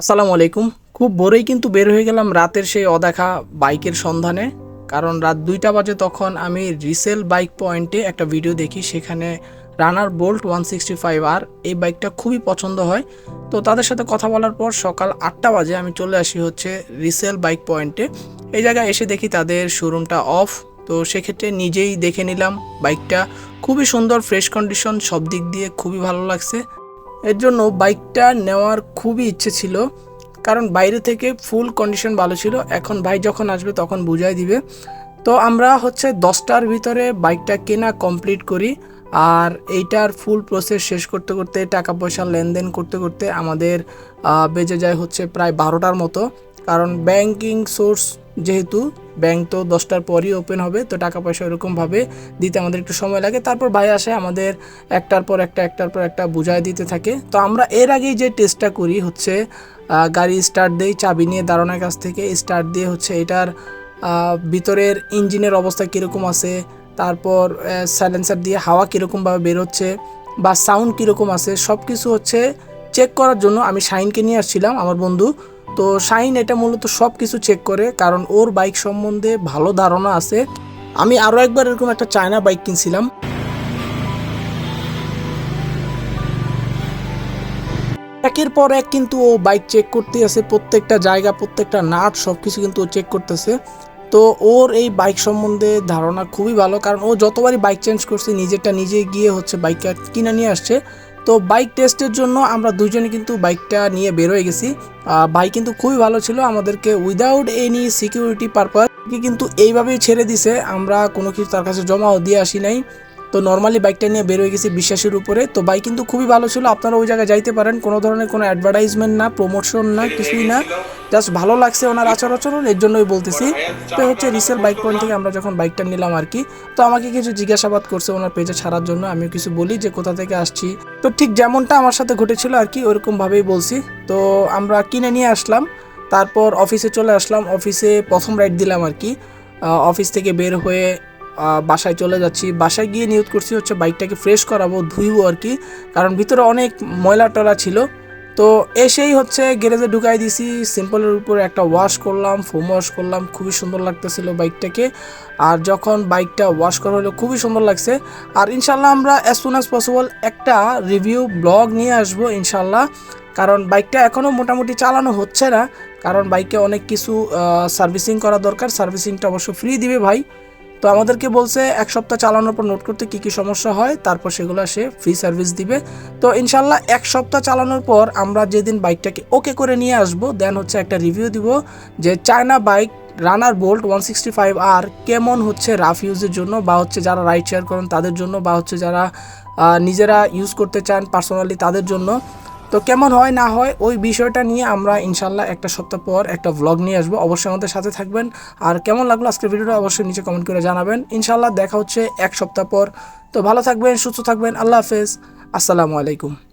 আসসালামু আলাইকুম। খুব ভোরেই কিন্তু বের হয়ে গেলাম রাতের সেই অদেখা বাইকের সন্ধানে, কারণ রাত দুইটা বাজে তখন আমি রিসেল বাইক পয়েন্টে একটা ভিডিও দেখি, সেখানে runner bolt one sixty five আর এই বাইকটা খুবই পছন্দ হয়। তো তাদের সাথে কথা বলার পর সকাল আটটা বাজে আমি চলে আসি হচ্ছে রিসেল বাইক পয়েন্টে। এই জায়গায় এসে দেখি তাদের শোরুমটা অফ, তো সেক্ষেত্রে নিজেই দেখে নিলাম বাইকটা। খুবই সুন্দর, ফ্রেশ কন্ডিশন, সব দিক দিয়ে খুবই ভালো লাগছে। এর জন্য বাইকটা নেওয়ার খুবই ইচ্ছে ছিল, কারণ বাইরে থেকে ফুল কন্ডিশন ভালো ছিল। এখন ভাই যখন আসবে তখন বুঝাই দিবে। তো আমরা হচ্ছে দশটার ভিতরে বাইকটা কেনা কমপ্লিট করি, আর এইটার ফুল প্রসেস শেষ করতে করতে টাকা পয়সা লেনদেন করতে করতে আমাদের বেজে যায় হচ্ছে প্রায় বারোটার মতো। কারণ ব্যাংকিং সোর্স যেহেতু ব্যাংক তো দশটার পরই ওপেন হবে, তো টাকা পয়সা এরকমভাবে দিতে আমাদের একটু সময় লাগে। তারপর ভাই আসে আমাদের একটার পর একটা, একটার পর একটা বুঝায় দিতে থাকে। তো আমরা এর আগেই যে টেস্টটা করি হচ্ছে গাড়ি স্টার্ট দেই, চাবি নিয়ে দাঁড়ানোর কাছ থেকে স্টার্ট দিয়ে হচ্ছে এটার ভিতরের ইঞ্জিনের অবস্থা কীরকম আছে, তারপর সাইলেন্সার দিয়ে হাওয়া কীরকমভাবে বেরোচ্ছে বা সাউন্ড কীরকম আছে সব কিছু হচ্ছে চেক করার জন্য আমি শাইনকে নিয়ে আসছিলাম, আমার বন্ধু। তো শাইন এটা মূলত সব কিছু চেক করে, কারণ ওর বাইক সম্বন্ধে ভালো ধারণা আছে। আমি আরও একবার এরকম একটা চায়না বাইক কিনছিলাম। একের পর এক কিন্তু ও বাইক চেক করতে আছে, প্রত্যেকটা জায়গা, প্রত্যেকটা নাট সব কিছু কিন্তু ও চেক করতেছে। তো ওর এই বাইক সম্বন্ধে ধারণা খুবই ভালো, কারণ ও যতবারই বাইক চেঞ্জ করছে, নিজেরটা নিজে গিয়ে হচ্ছে বাইকটা কিনে নিয়ে আসছে। তো বাইক টেস্টের জন্য আমরা দুজনে কিন্তু বাইকটা নিয়ে বের হয়ে গেছি বাইক কিন্তু খুবই ভালো ছিল, আমাদেরকে উইদাউট এনি সিকিউরিটি পারপাস কিন্তু এইভাবেই ছেড়ে দিছে, আমরা কোনো কিছু তার কাছে জমাও দিয়ে আসি নাই। তো নর্মালি বাইকটা নিয়ে বের হয়ে গেছি বিশ্বাসের উপরে। তো বাইক কিন্তু খুবই ভালো ছিল, আপনারা ওই জায়গায় যাইতে পারেন। কোনো ধরনের কোনো অ্যাডভার্টাইজমেন্ট না প্রমোশন না, কিছুই না। জাস্ট ভালো লাগছে ওনার আচার আচরণ, এর জন্যই বলতেছি। তো হচ্ছে রিসেল বাইক পয়েন্ট থেকে আমরা যখন বাইকটা নিলাম আর কি, তো আমাকে কিছু জিজ্ঞাসাবাদ করছে ওনার পেজে ছাড়ার জন্য আমি কিছু বলি যে কোথা থেকে আসছি। তো ঠিক যেমনটা আমার সাথে ঘটেছিল আর কি ওরকমভাবেই বলছি। তো আমরা কিনে নিয়ে আসলাম, তারপর অফিসে চলে আসলাম। অফিসে প্রথম রাইড দিলাম আর কি। অফিস থেকে বের হয়ে বাসায় চলে যাচ্ছি। বাসায় গিয়ে নিয়োগ করছি হচ্ছে বাইকটাকে ফ্রেশ করাবো, ধুইবো আর কি। কারণ ভিতরে অনেক ময়লা টলা ছিল। তো এসেই হচ্ছে গ্যারেজে ঢুকাই দিছি। সিম্পলের উপরে একটা ওয়াশ করলাম ফোম ওয়াশ করলাম। খুবই সুন্দর লাগতেছিল বাইকটাকে। আর যখন বাইকটা ওয়াশ করা হলো, খুবই সুন্দর লাগছে। আর ইনশাল্লাহ আমরা অ্যাজ সুন অ্যাজ পসিবল একটা রিভিউ ব্লগ নিয়ে আসব ইনশাল্লাহ কারণ বাইকটা এখনও মোটামুটি চালানো হচ্ছে না। কারণ বাইকে অনেক কিছু সার্ভিসিং করা দরকার। সার্ভিসিংটা অবশ্য ফ্রি দিবে ভাই। তো আমাদেরকে বলছে, এক সপ্তাহ চালানোর পর নোট করতে কী কী সমস্যা হয়, তারপর সেগুলো সে ফ্রি সার্ভিস দিবে। তো ইনশাল্লাহ এক সপ্তাহ চালানোর পর আমরা যেদিন বাইকটাকে ওকে করে নিয়ে আসব দেন হচ্ছে একটা রিভিউ দিব যে China bike runner bolt one sixty five আর কেমন হচ্ছে রাফ ইউজের জন্য বা হচ্ছে যারা রাইড শেয়ার করেন তাদের জন্য বা হচ্ছে যারা নিজেরা ইউজ করতে চান পার্সোনালি তাদের জন্য। তো কেমন হয় না হয় ওই বিষয়টা নিয়ে আমরা ইনশাল্লাহ একটা সপ্তাহ পর একটা ব্লগ নিয়ে আসব। অবশ্যই আমাদের সাথে থাকবেন। আর কেমন লাগল আজকের ভিডিওটা অবশ্যই নিচে কমেন্ট করে জানাবেন। ইনশাল্লাহ দেখা হচ্ছে এক সপ্তাহ পর। তো ভালো থাকবেন, সুস্থ থাকবেন। আল্লাহ হাফেজ। আসসালামু আলাইকুম।